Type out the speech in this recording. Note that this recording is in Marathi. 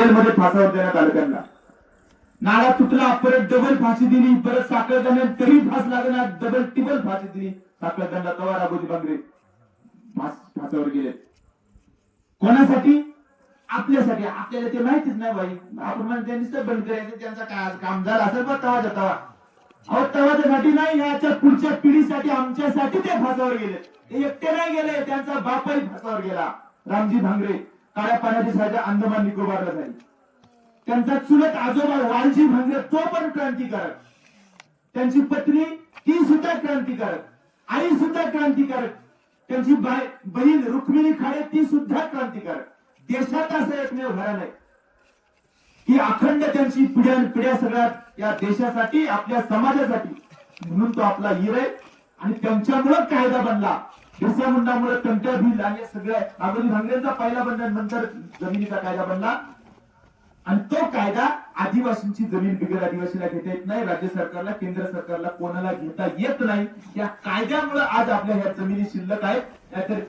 जेलमध्ये फासावर देण्यात आलं त्यांना. नाळा तुटला परत डबल फाशी दिली परत साखळ दरम्यान तरी फास लागणार डबल टिबल फाशी दिली. साखळ त्यांना तवा राघोजी बांगरे फास फासावर गेले. कोणासाठी? आपल्यासाठी. आपल्याला ते माहितीच नाही भाई. आपण म्हणजे त्यांनी बंद करायचं त्यांचा काय काम झालं असेल बघ तवा तवा. अहो तवाच्यासाठी नाही याच्या पुढच्या पिढीसाठी आमच्यासाठी ते फासावर गेले. ते एकटे नाही गेले त्यांचा बापही फासावर गेला. रामजी भांगरे. काळ्या पाण्याची साजा अंदमान निकोबारला जाईल. त्यांचा चुलत आजोबा वालजी म्हणजे तो पण क्रांतिकारक. त्यांची पत्नी ती सुद्धा क्रांतिकारक. आई सुद्धा क्रांतिकारक. त्यांची बाय बहीण रुक्मिणी खाडे ती सुद्धा क्रांतिकारक. देशात असं एकमेव घराणं नाही की अखंड त्यांची पिढ्या पिढ्या सगळ्यात या देशासाठी आपल्या समाजासाठी. म्हणून तो आपला हिर आहे. आणि त्यांच्यामुळे कायदा बनला. बिरसा मुंडामुळे त्यांच्या भिल आणि सगळ्या राघोजी भांगरेंचा पहिला बंधन नंतर जमिनीचा कायदा बनला. आणि तो कायदा आदिवासींची जमीन बिगर आदिवासीला घेता येत नाही राज्य सरकारला केंद्र सरकारला कोणाला घेता येत नाही. या कायद्यामुळे आज आपल्या ह्या जमिनी शिल्लक आहेत